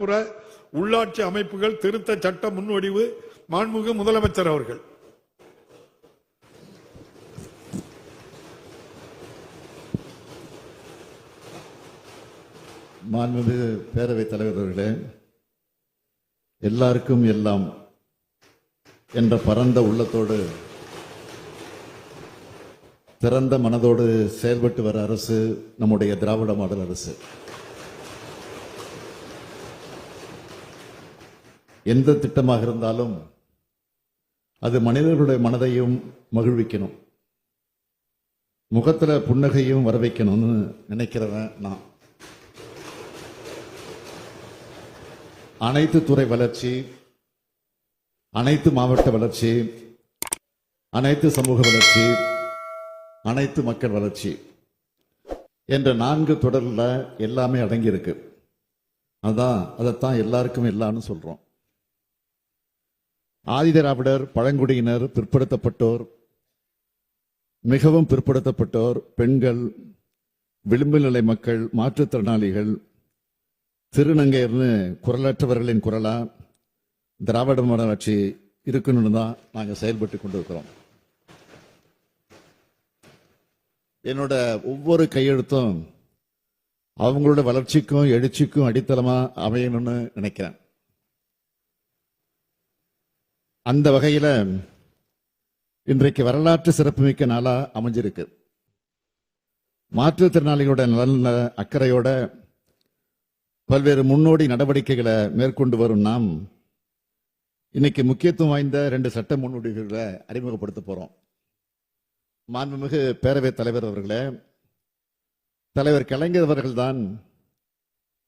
புற உள்ளாட்சி அமைப்புகள் திருத்த சட்ட முன்வடிவு மாண்புமிகு முதலமைச்சர் அவர்கள். மாண்புமிகு பேரவைத் தலைவர் அவர்களே எல்லாருக்கும் எல்லாம் என்ற பரந்த உள்ளத்தோடு திறந்த மனதோடு செயல்பட்டு வர அரசு நம்முடைய திராவிட மாடல் அரசு. எந்த திட்டமாக இருந்தாலும் அது மனிதர்களுடைய மனதையும் மகிழ்விக்கணும். முகத்தில் புன்னகையும் வர வைக்கணும்னு நினைக்கிறவன் நான். அனைத்து துறை வளர்ச்சி அனைத்து மாவட்ட வளர்ச்சி அனைத்து சமூக வளர்ச்சி அனைத்து மக்கள் வளர்ச்சி என்ற நான்கு தொடரில் எல்லாமே அடங்கியிருக்கு. அதான் அதைத்தான் எல்லாருக்கும் எல்லாம்னு சொல்கிறோம் ஆதிதிராவிடர் பழங்குடியினர் பிற்படுத்தப்பட்டோர் மிகவும் பிற்படுத்தப்பட்டோர் பெண்கள் விளிம்பு நிலை மக்கள் மாற்றுத்திறனாளிகள் திருநங்கையர்னு குரலற்றவர்களின் குரலா திராவிட மாநகராட்சி இருக்கணும்னு தான் நாங்கள் செயல்பட்டு கொண்டு இருக்கிறோம் என்னோட ஒவ்வொரு கையெழுத்தும் அவங்களோட வளர்ச்சிக்கும் எழுச்சிக்கும் அடித்தளமாக அமையணும்னு நினைக்கிறேன். அந்த வகையில் இன்றைக்கு வரலாற்று சிறப்புமிக்க நாளாக அமைஞ்சிருக்கு. மாற்றுத்திறனாளிகளோட நலன அக்கறையோட பல்வேறு முன்னோடி நடவடிக்கைகளை மேற்கொண்டு வரும் நாம் இன்னைக்கு முக்கியத்துவம் வாய்ந்த ரெண்டு சட்ட முன்னோடிகளை அறிமுகப்படுத்த போகிறோம் மாண்புமிகு பேரவைத் தலைவர் அவர்களே தலைவர் கலைஞர் அவர்கள்தான்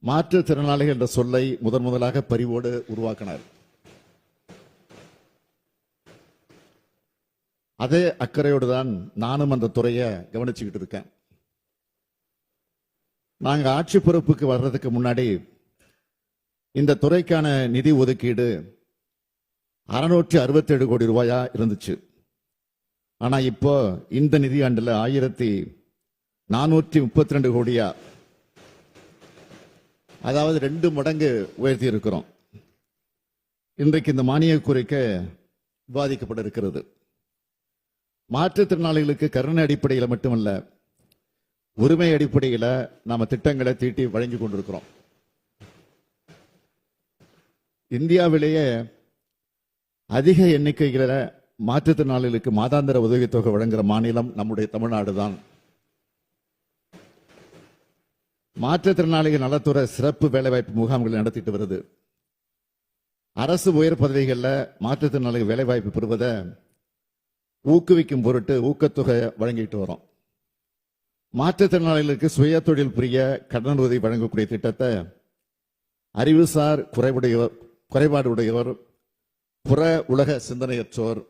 மாற்றுத்திறனாளிகள் என்ற சொல்லை முதன் முதலாக பரிவோடு உருவாக்கினார். அதே அக்கறையோடு தான் நானும் அந்த துறையை கவனிச்சுக்கிட்டு இருக்கேன். நாங்கள் ஆட்சி பொறுப்புக்கு வர்றதுக்கு முன்னாடி இந்த துறைக்கான நிதி ஒதுக்கீடு அறுநூற்றி அறுபத்தேழு கோடி ரூபாயா இருந்துச்சு. ஆனால் இப்போ இந்த நிதியாண்டில் ஆயிரத்தி நானூற்றி முப்பத்தி ரெண்டு கோடியா. அதாவது ரெண்டு மடங்கு உயர்த்தி இருக்கிறோம். இன்றைக்கு இந்த மானிய குறைக்க விவாதிக்கப்பட இருக்கிறது மாற்றுத்திறனாளிகளுக்கு கருணை அடிப்படையில் மட்டுமல்ல உரிமை அடிப்படையில் நாம் திட்டங்களை தீட்டி வழங்கி கொண்டிருக்கிறோம். இந்தியாவிலேயே அதிக எண்ணிக்கையில மாற்றுத்திறனாளிகளுக்கு மாதாந்திர உதவித்தொகை வழங்குகிற மாநிலம் நம்முடைய தமிழ்நாடு தான் மாற்றுத்திறனாளிகள் நலத்துறை சிறப்பு வேலைவாய்ப்பு முகாம்களை நடத்திட்டு வருது. அரசு உயர் பதவிகளில் மாற்றுத்திறனாளிகள் வேலைவாய்ப்பு பெறுவதை ஊக்குவிக்கும் பொருட்டு ஊக்கத்தொகை வழங்கிட்டு வரோம். மாற்றுத்திறனாளிகளுக்கு சுய தொழில் புரிய கடன் உதவி வழங்கக்கூடிய திட்டத்தை அறிவுசார் குறைவுடையோர் குறைபாடு உடையோர் புற உலக சிந்தனையற்றோர்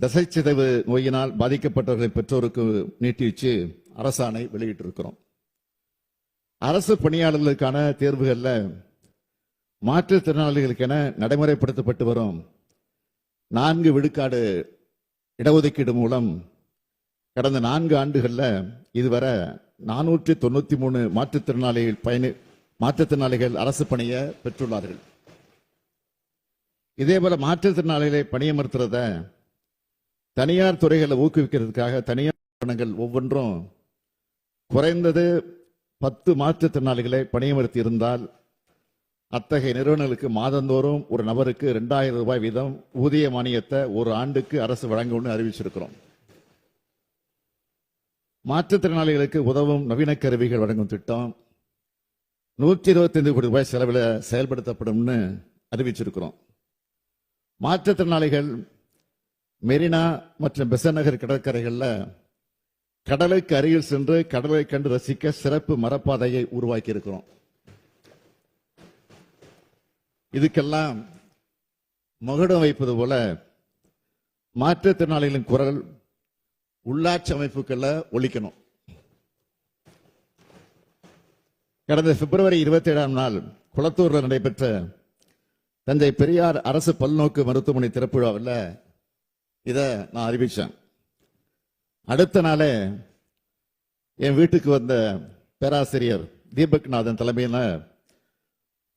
தசைச்சிதைவு நோயினால் பாதிக்கப்பட்டவர்களின் பெற்றோருக்கு நீட்டி வச்சு அரசாணை வெளியிட்டிருக்கிறோம். அரசு பணியாளர்களுக்கான தேர்வுகளில் மாற்றுத்திறனாளிகளுக்கென நடைமுறைப்படுத்தப்பட்டு வரும் நான்கு விழுக்காடு இடஒதுக்கீடு மூலம் கடந்த நான்கு ஆண்டுகள்ல இதுவரை நானூற்றி தொண்ணூத்தி மூணு மாற்றுத்திறனாளிகள் பயணி மாற்றுத்திறனாளிகள் அரசு பணியை பெற்றுள்ளார்கள். இதே போல மாற்றுத்திறனாளிகளை பணியமர்த்துறத தனியார் துறைகளை ஊக்குவிக்கிறதுக்காக தனியார் நிறுவனங்கள் ஒவ்வொன்றும் குறைந்தது பத்து மாற்றுத்திறனாளிகளை பணியமர்த்தி இருந்தால் அத்தகைய நிறுவனங்களுக்கு மாதந்தோறும் ஒரு நபருக்கு ரெண்டாயிரம் ரூபாய் வீதம் ஊதிய மானியத்தை ஒரு ஆண்டுக்கு அரசு வழங்கும்னு அறிவிச்சிருக்கிறோம். மாற்றுத்திறனாளிகளுக்கு உதவும் நவீன கருவிகள் வழங்கும் திட்டம் நூற்றி இருபத்தைந்து கோடி ரூபாய் செலவில் செயல்படுத்தப்படும்னு அறிவிச்சிருக்கிறோம். மாற்றுத்திறனாளிகள் மெரினா மற்றும் பெசநகர் கடற்கரைகளில் கடலுக்கு அருகில் சென்று கடலை கண்டு ரசிக்க சிறப்பு மரப்பாதையை உருவாக்கி இருக்கிறோம் இதுக்கெல்லாம் மகுடம் வைப்பது போல மாற்றுத்திறனாளிகளின் குரல் உள்ளாட்சி அமைப்புகள்ல ஒழிக்கணும் கடந்த பிப்ரவரி இருபத்தி ஏழாம் நாள் குளத்தூரில் நடைபெற்ற தஞ்சை பெரியார் அரசு பல்நோக்கு மருத்துவமனை திறப்பு விழாவில் இதை நான் அறிவித்தேன் அடுத்த நாளே என் வீட்டுக்கு வந்த பேராசிரியர் தீபக்நாதன் தலைமையில்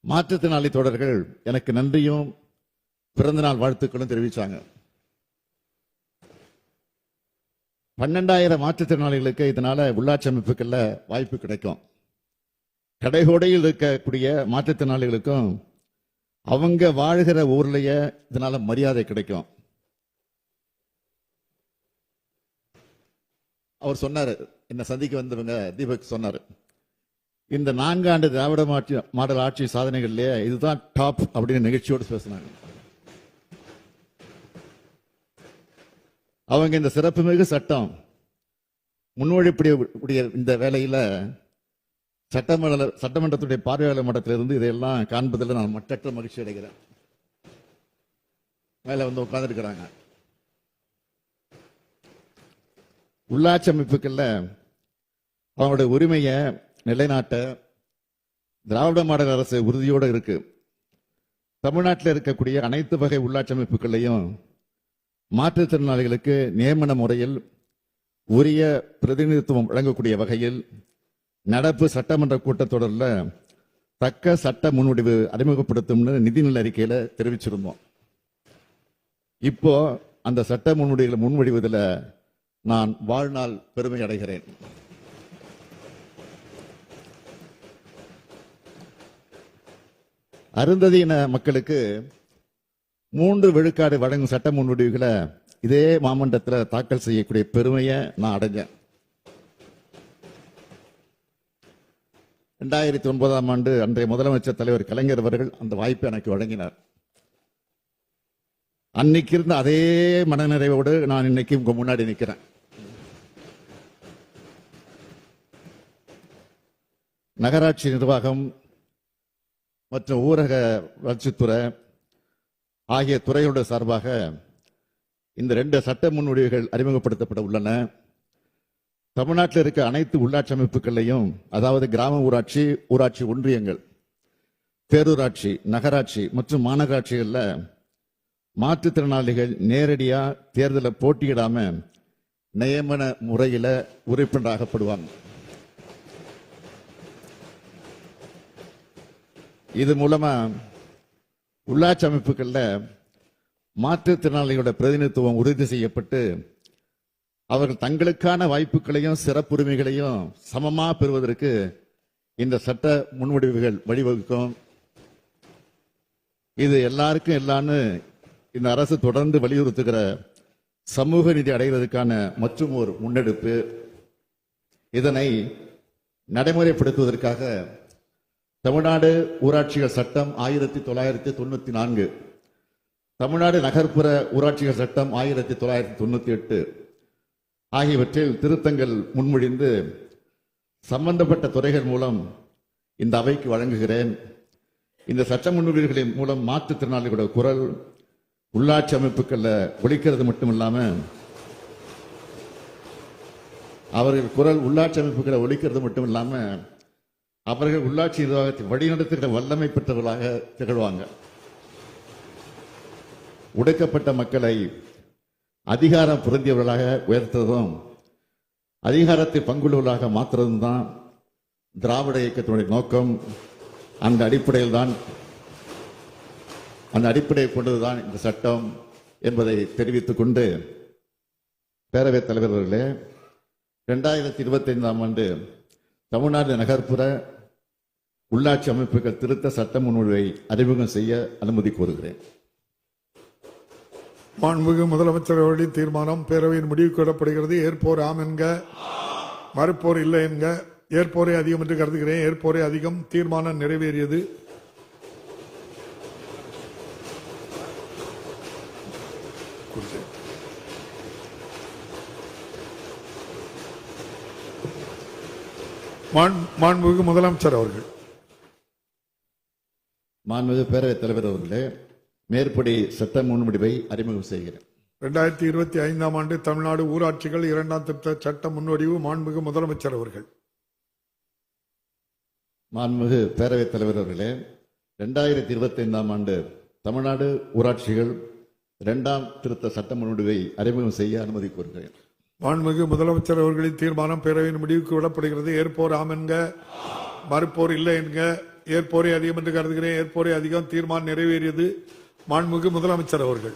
மாற்றுத்திறனாளி தொடர்கள் எனக்கு நன்றியும் பிறந்தநாள் வாழ்த்துக்களும் தெரிவித்தாங்க பன்னெண்டாயிரம் மாற்றுத்திறனாளிகளுக்கு இதனால உள்ளாட்சி அமைப்புகளில் வாய்ப்பு கிடைக்கும். கடைகோடையில் இருக்கக்கூடிய மாற்றுத்திறனாளிகளுக்கும் அவங்க வாழ்கிற ஊர்லேயே இதனால மரியாதை கிடைக்கும். அவர் சொன்னார் என்னை சந்திக்க வந்தவங்க தீபக் சொன்னார். இந்த நான்காண்டு திராவிட மாற்றி மாடல் ஆட்சி சாதனைகள்லயே இதுதான் டாப் அப்படின்னு நிகழ்ச்சியோடு பேசினாங்க. அவங்க இந்த சிறப்புமிகு சட்டம் முன்மொழிப்படைய இந்த வேலையில சட்டமன்ற சட்டமன்றத்துடைய பார்வையாளர் மட்டத்திலிருந்து இதையெல்லாம் காண்பதில் நான் மற்ற மகிழ்ச்சி அடைகிறேன். மேலே வந்து உட்கார்ந்துருக்கிறாங்க. உள்ளாட்சி அமைப்புகளில் அவங்களுடைய உரிமையை நிலைநாட்ட திராவிட மாடல் அரசு உறுதியோடு இருக்கு. தமிழ்நாட்டில் இருக்கக்கூடிய அனைத்து வகை உள்ளாட்சி அமைப்புகளையும் மாற்றுத்திறனாளிகளுக்கு நியமன முறையில் உரிய பிரதிநிதித்துவம் வழங்கக்கூடிய வகையில் நடப்பு சட்டமன்ற கூட்டத்தொடரில் தக்க சட்ட முன்வடிவு அறிமுகப்படுத்தும்னு நிதிநிலை அறிக்கையில் தெரிவிச்சிருந்தோம். இப்போ அந்த சட்ட முன்வடிவுகளை முன்வடிவதில் நான் வாழ்நாள் பெருமை அடைகிறேன். அருந்ததியின மக்களுக்கு மூன்று விழுக்காடு வழங்கும் சட்ட முன்வடிவுகளை இதே மாமன்றத்தில் தாக்கல் செய்யக்கூடிய பெருமையை நான் அடைஞ்சேன். ரெண்டாயிரத்தி ஒன்பதாம் ஆண்டு அன்றைய முதலமைச்சர் தலைவர் கலைஞர் அவர்கள் அந்த வாய்ப்பை எனக்கு வழங்கினார். அன்னைக்கு இருந்த அதே மனநிறைவோடு நான் இன்னைக்கு உங்க முன்னாடி நிற்கிறேன் நகராட்சி நிர்வாகம் மற்றும் ஊரக வளர்ச்சித்துறை ஆகிய துறையோட சார்பாக இந்த ரெண்டு சட்ட முன்வடிவுகள் அறிமுகப்படுத்தப்பட உள்ளன. தமிழ்நாட்டில் இருக்க அனைத்து உள்ளாட்சி அமைப்புகளையும் அதாவது கிராம ஊராட்சி ஊராட்சி ஒன்றியங்கள் பேரூராட்சி நகராட்சி மற்றும் மாநகராட்சிகளில் மாற்றுத்திறனாளிகள் நேரடியாக தேர்தலில் போட்டியிடாம நியமன முறையில் உறுப்பினராகப்படுவாங்க. இது மூலமாக உள்ளாட்சி அமைப்புகளில் மாற்றுத்திறனாளிகளோட பிரதிநிதித்துவம் உறுதி செய்யப்பட்டு அவர்கள் தங்களுக்கான வாய்ப்புகளையும் சிறப்புரிமைகளையும் சமமாக பெறுவதற்கு இந்த சட்ட முன்வடிவுகள் வழிவகுக்கும். இது எல்லாருக்கும் எல்லான்னு இந்த அரசு தொடர்ந்து வலியுறுத்துகிற சமூக நீதி அடைவதற்கான மற்றும் ஒரு முன்னெடுப்பு. இதனை நடைமுறைப்படுத்துவதற்காக தமிழ்நாடு ஊராட்சிகள் சட்டம் ஆயிரத்தி தொள்ளாயிரத்தி தொண்ணூத்தி நான்கு. தமிழ்நாடு நகர்ப்புற ஊராட்சிகள் சட்டம் ஆயிரத்தி தொள்ளாயிரத்தி தொண்ணூத்தி எட்டு. ஆகியவற்றில் திருத்தங்கள் முன்மொழிந்து சம்பந்தப்பட்ட துறைகள் மூலம் இந்த அவைக்கு வழங்குகிறேன். இந்த சட்ட முன்னுரிமைகளின் மூலம் மாற்றுத்திறனாளிகளோட குரல் உள்ளாட்சி அமைப்புகளில் ஒழிக்கிறது மட்டுமில்லாமல் அவர்கள் குரல் உள்ளாட்சி அமைப்புகளை ஒழிக்கிறது மட்டும் இல்லாமல் அவர்கள் உள்ளாட்சி நிர்வாகத்தை வழிநடத்துகிற வல்லமை பெற்றவர்களாக திகழ்வாங்க. உடைக்கப்பட்ட மக்களை அதிகாரம் புரந்தியவர்களாக உயர்த்ததும் அதிகாரத்தை பங்குள்ளவர்களாக மாற்றுறதும் தான் திராவிட இயக்கத்தினுடைய நோக்கம். அந்த அடிப்படையில் தான் அந்த அடிப்படையை கொண்டதுதான் இந்த சட்டம் என்பதை தெரிவித்துக் கொண்டு பேரவைத் தலைவர்களே அவர்களே இரண்டாயிரத்தி இருபத்தி ஐந்தாம் ஆண்டு தமிழ்நாடு நகர்ப்புற உள்ளாட்சி அமைப்புகள் திருத்த சட்ட முன்வடிவை அறிமுகம் செய்ய அனுமதி கோருகிறேன். மாண்புமிகு முதலமைச்சர் அவர்களின் தீர்மானம் பேரவையின் முடிவுக்கு விடப்படுகிறது ஏற்போர் ஆம் என்க மறுப்போர் இல்லை என்க ஏற்போரே அதிகம் என்று கருதுகிறேன். ஏற்போரே அதிகம் தீர்மானம் நிறைவேறியது. மாண்புமிகு முதலமைச்சர் அவர்கள். மாண்புமிகு பேரவைத் தலைவர் அவர்களே மேற்படி சட்ட முன்வடிவை அறிமுகம் செய்கிறேன். இரண்டாயிரத்தி இருபத்தி ஐந்தாம் ஆண்டு தமிழ்நாடு ஊராட்சிகள் இரண்டாம் திட்ட சட்ட முன்வடிவு மாண்புமிகு முதலமைச்சர் அவர்கள். மாண்புமிகு பேரவைத் தலைவர் அவர்களே ரெண்டாயிரத்தி இருபத்தி ஐந்தாம் ஆண்டு தமிழ்நாடு ஊராட்சிகள் இரண்டாம் திருத்த சட்ட முன்வடிவை அறிமுகம் செய்ய அனுமதி கோருகிறேன். மாண்புமிகு முதலமைச்சர் அவர்களின் தீர்மானம் பேரவையின் முடிவுக்கு விடப்படுகிறது. ஏற்போர் ஆம் என்க மறுப்போர் இல்லை என்க ஏற்போரே அதிகம் என்று கருதுகிறேன். ஏற்போரே அதிகம் தீர்மானம் நிறைவேறியது மாண்புமிகு முதலமைச்சர் அவர்கள்.